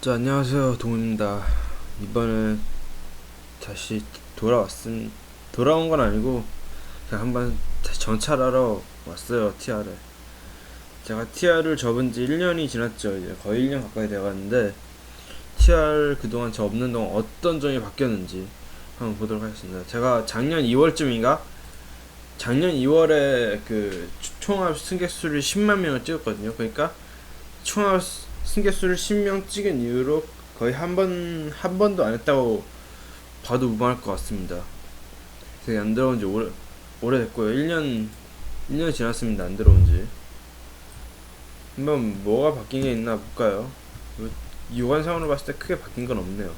자, 안녕하세요. 동우입니다. 이번에 다시 돌아왔음, 돌아온 건 아니고, 그냥 한번 다시 정찰하러 왔어요, TR을. 제가 TR을 접은 지 1년이 지났죠. 이제 거의 1년 가까이 돼가는데, TR 그동안 저 없는 동안 어떤 점이 바뀌었는지 한번 보도록 하겠습니다. 제가 작년 2월쯤인가? 작년 2월에 그 총합 승객수를 10만 명을 찍었거든요. 그러니까 총합 승객수를 10명 찍은 이후로 거의 한 번, 한 번도 안 했다고 봐도 무방할 것 같습니다. 되게 안 들어온 지 오래, 오래됐고요. 1년, 1년 지났습니다. 안 들어온 지. 한번 뭐가 바뀐 게 있나 볼까요? 뭐, 육안상으로 봤을 때 크게 바뀐 건 없네요.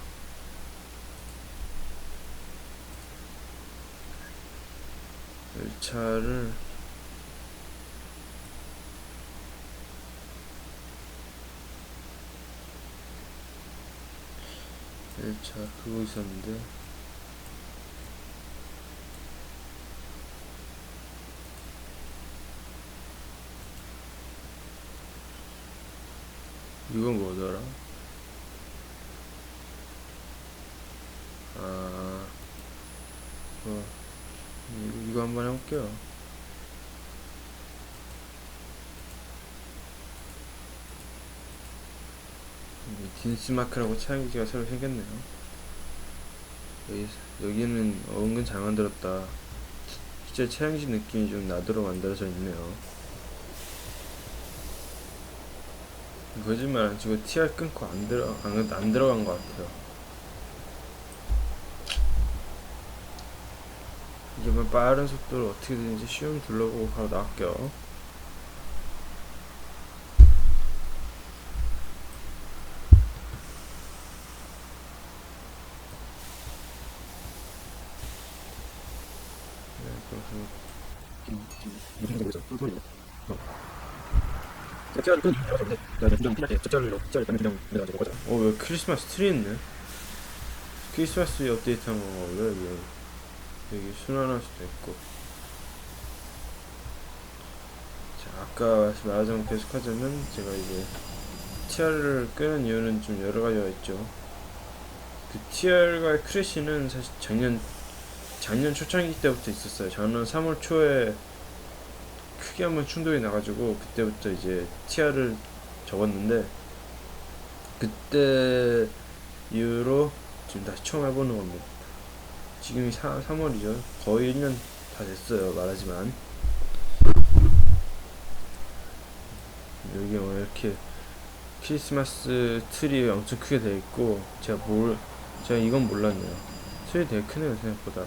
열차를 열차 그거 있었는데 이건 뭐더라? 아, 어, 이거 한번 해볼게요. 딘스마크라고 차용기가 새로 생겼네요. 여기, 여기는 은근 잘 만들었다. 진짜 차양식 느낌이 좀 나도록 만들어져 있네요. 거짓말 안 치고 TR 끊고 안 들어 안, 안 들어간 것 같아요. 이제만 빠른 속도로 어떻게든지 시험 둘러보고 바로 나갈게요. 네, 그래서 어, 왜 크리스마스 트리 있네? 크리스마스 업데이트 한 건가 보다, 여기. 여기 순환할 수도 있고. 자, 아까 말하자면 계속 하자면, 제가 이제, TR을 끄는 이유는 좀 여러 가지가 있죠. 그 TR과의 크래시는 사실 작년, 작년 초창기 때부터 있었어요. 작년 3월 초에 크게 한번 충돌이 나가지고, 그때부터 이제 TR을 접었는데, 그때 이후로 지금 다시 처음 해보는 겁니다. 지금이 3, 3월이죠. 거의 1년 다 됐어요. 말하지만. 여기 뭐 이렇게 크리스마스 트리 엄청 크게 돼 있고, 제가 뭘, 제가 이건 몰랐네요. 트리 되게 크네요, 생각보다.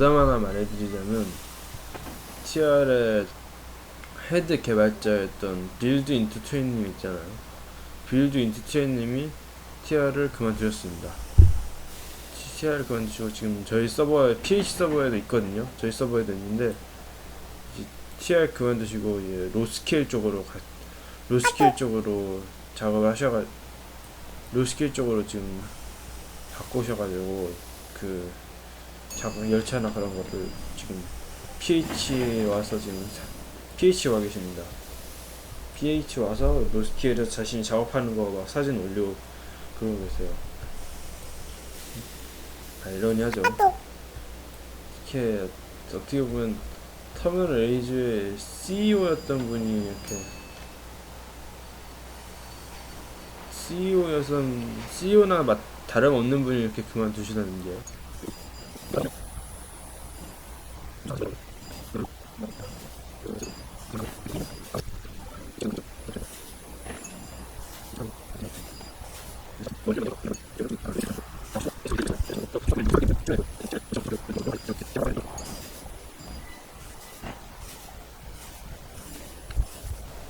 여담 하나 말해드리자면 TR의 헤드 개발자였던 빌드 인투 트레이님 있잖아요. 빌드 인투 트레이님이 TR을 그만두셨습니다. TR을 그만두시고 지금 저희 서버에 PH 서버에도 있거든요. 저희 서버에도 있는데 TR 그만두시고 이제 로스케일 쪽으로 가, 로스케일 쪽으로 작업을 하셔가 로스케일 쪽으로 지금 바꾸셔가지고 그 작업 열차나 그런 거를 지금 PH 와서 지금 사- PH 와 계십니다. PH 와서 로스키에서 자신이 작업하는 거 막 사진 올리고 그러고 계세요. 아이러니하죠. 이렇게 어떻게 보면 터미널 에이즈의 CEO였던 분이 이렇게 CEO여선 CEO나 다름없는 분이 이렇게 그만두시다는 게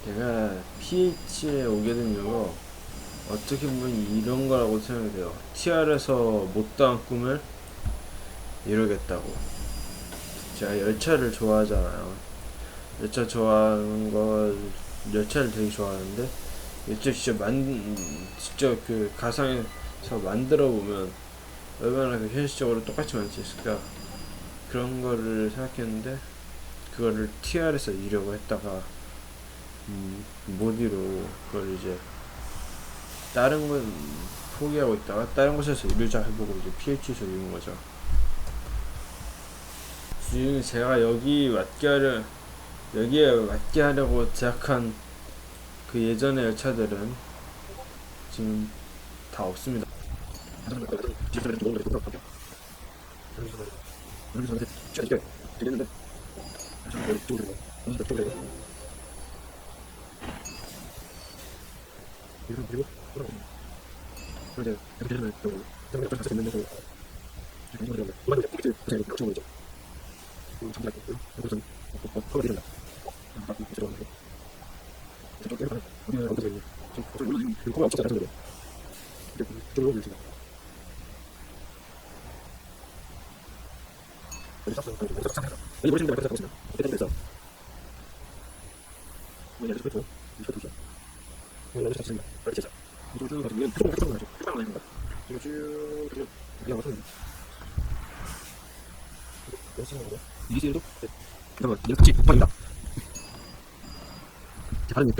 제가 PH에 오게 된 이유가 어떻게 보면 이런 거라고 생각이 돼요. TR에서 못다한 꿈을 이루겠다고. 제가 열차를 좋아하잖아요. 열차 좋아하는 거, 열차를 되게 좋아하는데, 열차 진짜 만, 직접 그 가상에서 만들어 보면 얼마나 그 현실적으로 똑같이 만들 수 있을까. 그런 거를 생각했는데, 그거를 TR에서 이려고 했다가, 음, 못 이루고, 그걸 이제, 다른 건 포기하고 있다가, 다른 곳에서 이루자 해보고, 이제 PH에서 이룬 거죠. 지금 제가 여기 맞게 하려, 여기에 맞게 하려고 제작한 그 예전의 열차들은 지금 다 없습니다. 이게 제일 이기실도? 여러분 이렇게 급합니다. 다른